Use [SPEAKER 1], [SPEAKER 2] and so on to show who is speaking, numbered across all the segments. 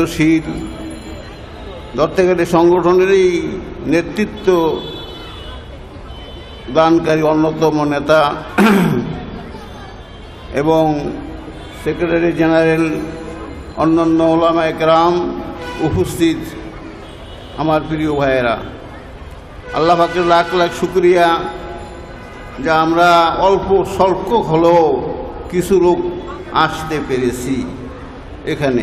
[SPEAKER 1] দায়িত্বশীল। ধরতে গেলে সংগঠনেরই নেতৃত্ব দানকারী অন্যতম নেতা এবং সেক্রেটারি জেনারেল অন্যান্য ওলামা একরাম উপস্থিত আমার প্রিয় ভাইয়েরা। আল্লাহ পাকের লাখ লাখ শুক্রিয়া যা আমরা অল্প স্বল্প হলেও কিছু লোক আসতে পেরেছি এখানে।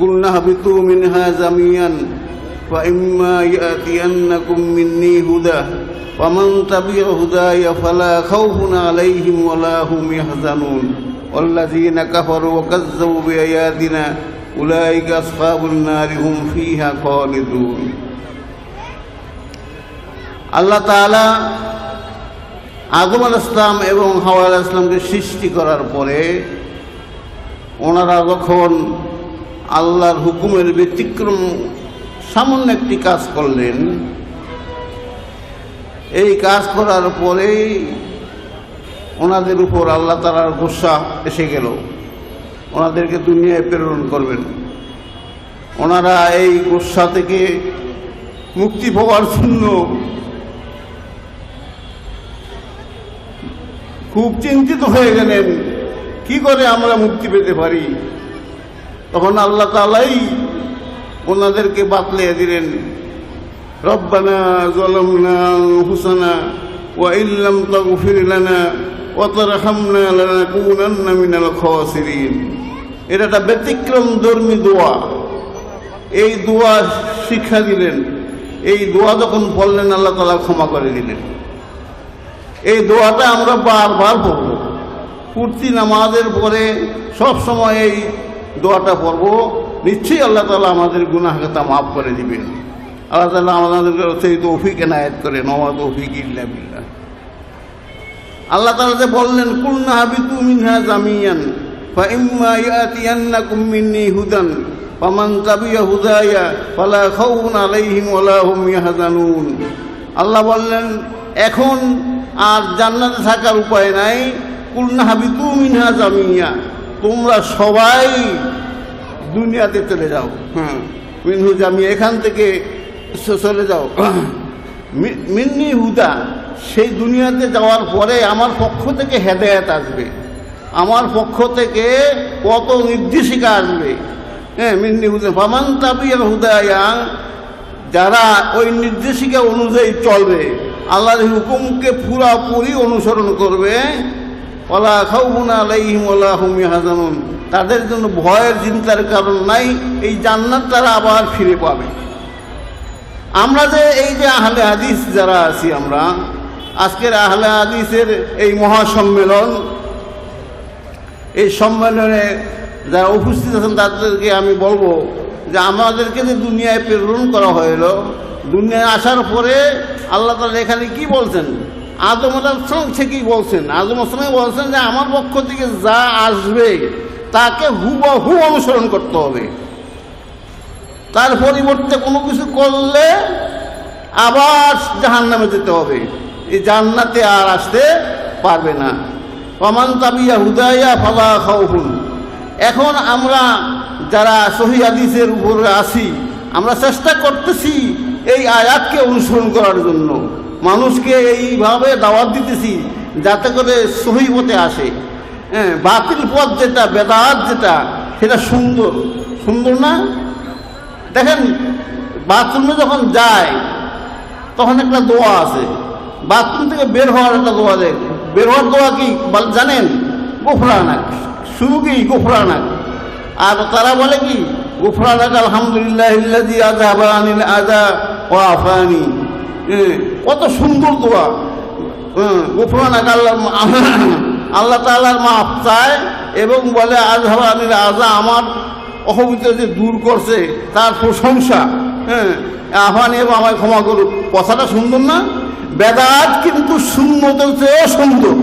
[SPEAKER 1] قلنا اهبطوا منها جميعا فإما يأتينكم مني هدى ومن تبع هداي فلا خوف عليهم ولا هم يحزنون والذين كفروا وكذبوا بآياتنا أولئك أصحاب النار هم فيها خالدون আল্লাহ তাআলা আদম আল ইসলাম এবং হাওয়া আল ইসলামকে সৃষ্টি করার পরে ওনারা যখন আল্লাহর হুকুমের ব্যতিক্রম সামান্য একটি কাজ করলেন। এই কাজ করার পরেই ওনাদের উপর আল্লাহ তালার গোসা এসে গেল। ওনাদেরকে দুনিয়ায় প্রেরণ করবেন। ওনারা এই গোসা থেকে মুক্তি পাওয়ার জন্য খুব চিন্তিত হয়ে গেলেন, কি করে আমরা মুক্তি পেতে পারি? তখন আল্লাহ তালাই ওনাদেরকে বাতলিয়ে দিলেন হুসানা ইল্লাম এটা একটা ব্যতিক্রম ধর্মী দোয়া। এই দোয়া শিক্ষা দিলেন। এই দোয়া যখন বললেন আল্লাহ তালা ক্ষমা করে দিলেন। এই দোয়াটা আমরা বারবার পড়ব। কুর্তি নামাজের পরে সব সময় এই দোয়াটা পড়ব নিশ্চয়ই আল্লাহ তালা আমাদের গুনাহগাতা মাফ করে দিবেন আল্লাহ তালা আমাদেরকে সেই তৌফিক এনায়ত করে নমা তৌফিক ইল্লা বিল্লাহ আল্লাহ তালা যে বললেন কুলনা হাবিতু মিনহা জামিয়ান فإما يأتينكم مني هدى فمن تبع هدايا فلا خوف عليهم ولا هم يحزنون আল্লাহ বললেন এখন আর জান্নাতে থাকার উপায় নাই কুলনা হাবিতু মিনহা জামিয়া তোমরা সবাই দুনিয়াতে চলে যাও। হ্যাঁ মিনহু আমি এখান থেকে চলে যাও। মিন্নি হুদা, সেই দুনিয়াতে যাওয়ার পরে আমার পক্ষ থেকে হেদায়াত আসবে। আমার পক্ষ থেকে কত নির্দেশিকা আসবে। হ্যাঁ মিন্নি হুদা, ফামান তাবিয়াল হুদায়া যারা ওই নির্দেশিকা অনুযায়ী চলবে, আল্লাহর হুকুমকে পুরাপুরি অনুসরণ করবে তাদের জন্য ভয়ের চিন্তার কারণ নাই, এই জান্নাত তারা আবার ফিরে পাবে। আমরা যে এই যে আহলে হাদিস যারা আছি আমরা, আজকের আহলে হাদিসের এই মহাসম্মেলন, এই সম্মেলনে যারা উপস্থিত আছেন, তাদেরকে আমি বলব যে আমাদেরকে যে দুনিয়ায় প্রেরণ করা হইল, দুনিয়ায় আসার পরে আল্লাহ তালা এখানে কি বলছেন? আদম আসলাম থেকেই বলছেন। আদম আসলামে বলছেন যে আমার পক্ষ থেকে যা আসবে, তাকে হুবহু অনুসরণ করতে হবে। তার পরিবর্তে কোনো কিছু করলে আবার জাহান নামে যেতে হবে। এই জান্নাতে আর আসতে পারবে না। কমান তাবিয়া হুদাইয়া ফালা খাউফুন। এখন আমরা যারা সহি হাদিসের উপরে আছি, আমরা চেষ্টা করতেছি এই আয়াতকে অনুসরণ করার জন্য। মানুষকে এইভাবে দাওয়াত দিতেছি যাতে করে সহি পথে আসে। হ্যাঁ বাতিল পথ যেটা বেদাত যেটা সেটা সুন্দর। সুন্দর না? দেখেন বাথরুমে যখন যায় তখন একটা দোয়া আছে। বাথরুম থেকে বের হওয়ার একটা দোয়া দেয়। বের হওয়ার দোয়া কি? জানেন? গোফরানাক। শুরু কি? গোফরানাক। আর তারা বলে কি? গোফরানাক আলহামদুলিল্লাহ ইল্লাজি আযাবা আনিল আযা ওয়া আফানি। হ্যাঁ, কত সুন্দর দোয়া। গোফরানাক আল্লাহ আল্লাহ তাআলার মাফ চায় এবং বলে, আজ আনিল রাজা, আমার অহমিত যে দূর করছে, তার প্রশংসা। হ্যাঁ আহ্বান এবং আমায় ক্ষমা করুক। কথাটা সুন্দর না? বেদাত কিন্তু শূন্যতের চেয়েও সুন্দর।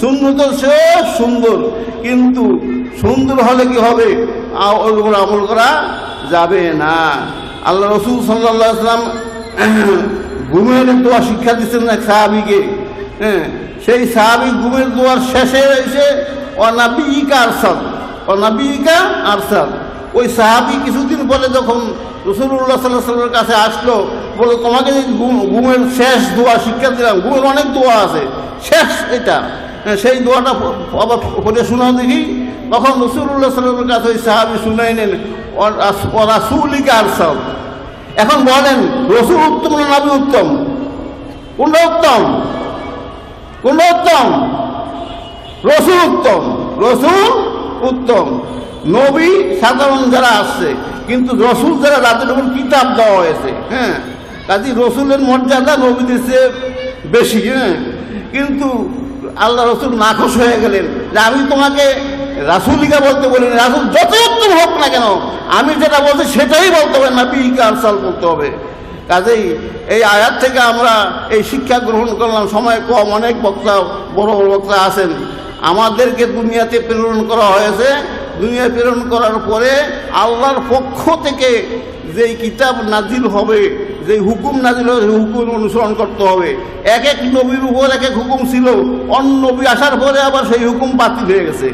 [SPEAKER 1] শূন্যতের চেয়েও সুন্দর। কিন্তু সুন্দর হলে কি হবে? ওর উপর আমল করা যাবে না। আল্লাহ রসুল সাল্লাহ আসলাম ঘুমের দোয়া শিক্ষা দিচ্ছেন এক সাহাবিকে। হ্যাঁ সেই সাহাবি ঘুমের দোয়ার শেষে এসে অনাবিকা আরসাদ অনাবিকা আরসাদ ওই সাহাবি কিছুদিন পরে যখন রসুল্লাহ সাল্লাহ কাছে আসলো বলে তোমাকে যে ঘুম- ঘুমের শেষ দোয়া শিক্ষা দিলাম ঘুমের অনেক দোয়া আছে শেষ এটা। হ্যাঁ, সেই দোয়াটা আবার পড়ে শোনাও দেখি তখন রসুল্লাহ সাল্লামের কাছে ওই সাহাবি শুনাই নেন রাসুলিকা আরসাদ এখন বলেন, রসুল উত্তম না নবী উত্তম? কোনটা উত্তম? কোনটা উত্তম? রসুল উত্তম। রসুল উত্তম। নবী সাধারণ যারা আসছে কিন্তু রসুল যারা তাদের উপর কিতাব দেওয়া হয়েছে হ্যাঁ? কাজী রসুলের মর্যাদা নবীদের চেয়ে বেশি হ্যাঁ? কিন্তু আল্লাহ রসুল নাখোশ হয়ে গেলেন। যে আমি তোমাকে রাসুলিকা বলতে বলিনি, রাসুল উত্তম হোক না কেন, আমি যেটা বলছি সেটাই বলতে হবে না বিকা আরসাল বলতে হবে। কাজেই এই আয়াত থেকে আমরা এই শিক্ষা গ্রহণ করলাম, সময় কম, অনেক বক্তা, বড় বড় বক্তা আছেন। আমাদেরকে দুনিয়াতে প্রেরণ করা হয়েছে। দুনিয়া প্রেরণ করার পরে আল্লাহর পক্ষ থেকে যেই কিতাব নাজিল হবে যে হুকুম নাজিল হবে, সেই হুকুম অনুসরণ করতে হবে। এক এক নবীর উপর এক এক হুকুম ছিল, অন্য নবী আসার পরে আবার সেই হুকুম বাতিল হয়ে গেছে।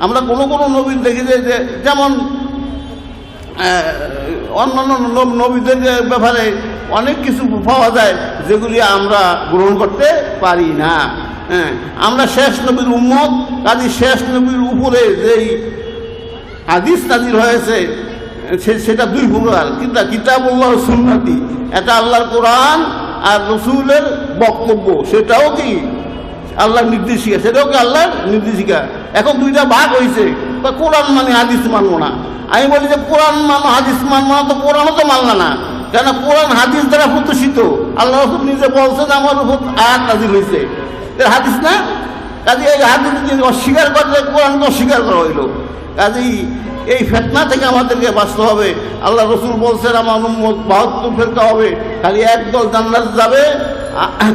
[SPEAKER 1] আমরা কোনো কোনো নবীর দেখি যে যেমন অন্যান্য নব- নবীদের ব্যাপারে অনেক কিছু পাওয়া যায় যেগুলি আমরা গ্রহণ করতে পারি না। হ্যাঁ আমরা শেষ নবীর উম্মত, কাজী শেষ নবীর উপরে যেই হাদিস নাজির হয়েছে সেটা দুই প্রকার। কিন্তু কিতাবুল্লাহ সুন্নতি। এটা আল্লাহর কোরআন আর রসুলের বক্তব্য। সেটাও কি আল্লাহর নির্দেশিকা? সেটাও কি আল্লাহর নির্দেশিকা? এখন দুইটা ভাগ হয়েছে কোরআন মানে হাদিস মানবো না। আমি বলি যে কোরআন মানো হাদিস মানবো না, তো কোরআনও তো মানলা না। কেন কোরআন হাদিস দ্বারা প্রতিষ্ঠিত আল্লাহ রসুল নিজে বলছে যে আমার উপর আয়াত নাজির হয়েছে এটা হাদিস না? কাজে এই হাদিস যদি অস্বীকার করলে কোরআনকে অস্বীকার করা হইল। কাজেই এই ফেতনা থেকে আমাদেরকে বাঁচতে হবে। আল্লাহ রসুল বলছেন, আমার উম্মত বাহাত্তর ফেরকা হবে। খালি একদল জান্নাতে যাবে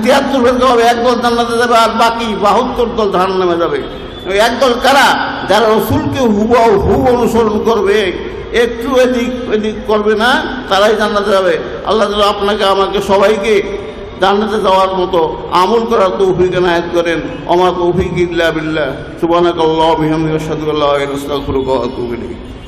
[SPEAKER 1] তিয়াত্তর ফেরকা হবে একদল জান্নাতে যাবে, আর বাকি বাহাত্তর দল ধান নামে যাবে একদল কারা? যারা রসুলকে হুব হু অনুসরণ করবে, একটু এদিক এদিক করবে না, তারাই জান্নাতে যাবে। আল্লাহ তাআলা আপনাকে, আমাকে সবাইকে জান্নাতে যাওয়ার মতো আমল করার তৌফিক এনায়েত করেন। আমার তৌফিক ইল্লা বিল্লাহ। সুবহানাকাল্লাহু ওয়া বিহামদিহি আশহাদু